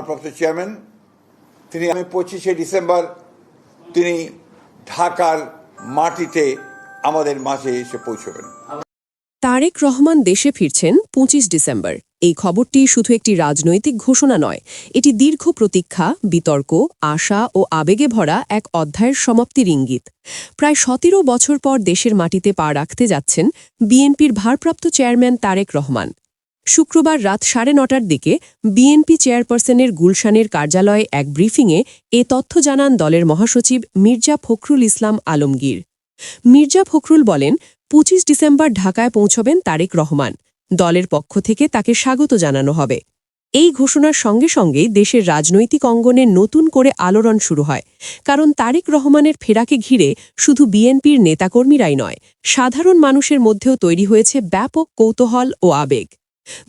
ভারপ্রাপ্ত চেয়ারম্যান, তিনি আমি পঁচিশে ডিসেম্বর তিনি ঢাকার মাটিতে আমাদের মাঝে এসে পৌঁছবেন। তারেক রহমান দেশে ফিরছেন পঁচিশ ডিসেম্বর। এই খবরটি শুধু একটি রাজনৈতিক ঘোষণা নয়, এটি দীর্ঘ প্রতীক্ষা, বিতর্ক, আশা ও আবেগে ভরা এক অধ্যায়ের সমাপ্তির ইঙ্গিত। প্রায় সতেরো বছর পর দেশের মাটিতে পা রাখতে যাচ্ছেন বিএনপির ভারপ্রাপ্ত চেয়ারম্যান তারেক রহমান। শুক্রবার রাত সাড়ে নটার দিকে বিএনপি চেয়ারপারসনের গুলশানের কার্যালয়ে এক ব্রিফিংয়ে এ তথ্য জানান দলের মহাসচিব মির্জা ফখরুল ইসলাম আলমগীর। মির্জা ফখরুল বলেন, পঁচিশ ডিসেম্বর ঢাকায় পৌঁছবেন তারেক রহমান। দলের পক্ষ থেকে তাকে স্বাগত জানানো হবে। এই ঘোষণার সঙ্গে সঙ্গেই দেশের রাজনৈতিক অঙ্গনে নতুন করে আলোড়ন শুরু হয়। কারণ তারেক রহমানের ফেরাকে ঘিরে শুধু বিএনপির নেতাকর্মীরাই নয়, সাধারণ মানুষের মধ্যেও তৈরি হয়েছে ব্যাপক কৌতূহল ও আবেগ।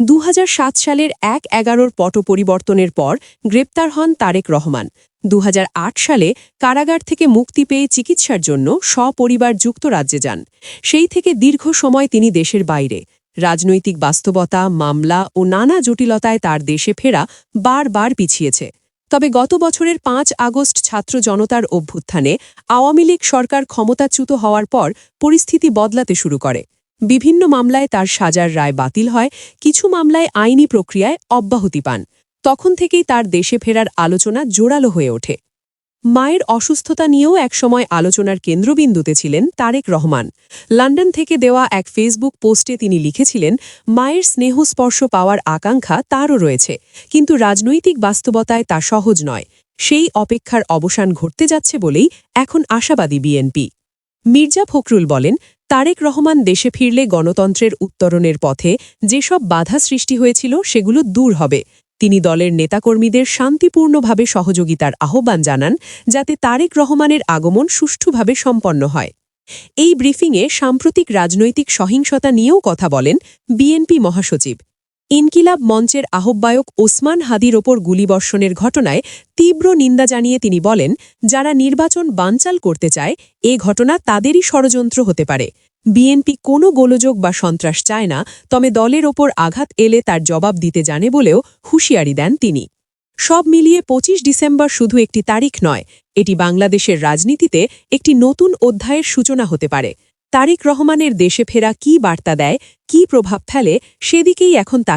দু হাজার সাত সালের এক এগারোর পট পরিবর্তনের পর গ্রেপ্তার হন তারেক রহমান। দুহাজার আট সালে কারাগার থেকে মুক্তি পেয়ে চিকিৎসার জন্য সপরিবার যুক্তরাজ্যে যান। সেই থেকে দীর্ঘ সময় তিনি দেশের বাইরে। রাজনৈতিক বাস্তবতা, মামলা ও নানা জটিলতায় তার দেশে ফেরা বারবার পিছিয়েছে। তবে গত বছরের পাঁচ আগস্ট ছাত্র জনতার অভ্যুত্থানে আওয়ামী লীগ সরকার ক্ষমতাচ্যুত হওয়ার পর পরিস্থিতি বদলাতে শুরু করে। বিভিন্ন মামলায় তার সাজার রায় বাতিল হয়, কিছু মামলায় আইনি প্রক্রিয়ায় অব্যাহতি পান। তখন থেকেই তার দেশে ফেরার আলোচনা জোরালো হয়ে ওঠে। মায়ের অসুস্থতা নিয়েও একসময় আলোচনার কেন্দ্রবিন্দুতে ছিলেন তারেক রহমান। লন্ডন থেকে দেওয়া এক ফেসবুক পোস্টে তিনি লিখেছিলেন, মায়ের স্নেহস্পর্শ পাওয়ার আকাঙ্ক্ষা তারও রয়েছে, কিন্তু রাজনৈতিক বাস্তবতায় তা সহজ নয়। সেই অপেক্ষার অবসান ঘটতে যাচ্ছে বলেই এখন আশাবাদী বিএনপি। মির্জা ফখরুল বলেন তারেক রহমান দেশে ফিরলে গণতন্ত্রের উত্তরণের পথে যেসব বাধা সৃষ্টি হয়েছিল সেগুলো দূর হবে। তিনি দলের নেতাকর্মীদের শান্তিপূর্ণভাবে সহযোগিতার আহ্বান জানান যাতে তারেক রহমানের আগমন সুষ্ঠুভাবে সম্পন্ন হয়। এই ব্রিফিংয়ে সাম্প্রতিক রাজনৈতিক সহিংসতা নিয়েও কথা বলেন বিএনপি মহাসচিব। ইনকিলাব মঞ্চের আহ্বায়ক ওসমান হাদির ওপর গুলিবর্ষণের ঘটনায় তীব্র নিন্দা জানিয়ে তিনি বলেন, যারা নির্বাচন বানচাল করতে চায়, এ ঘটনা তাদেরই ষড়যন্ত্র হতে পারে। বিএনপি কোনো গোলযোগ বা সন্ত্রাস চায় না, তবে দলের ওপর আঘাত এলে তার জবাব দিতে জানে বলেও হুঁশিয়ারি দেন তিনি। সব মিলিয়ে ২৫ ডিসেম্বর শুধু একটি তারিখ নয়, এটি বাংলাদেশের রাজনীতিতে একটি নতুন অধ্যায়ের সূচনা হতে পারে। তারিক রহমানের দেশে ফেরা কী বার্তা দেয়, কী প্রভাব ফেলে, সেদিকেই এখন তা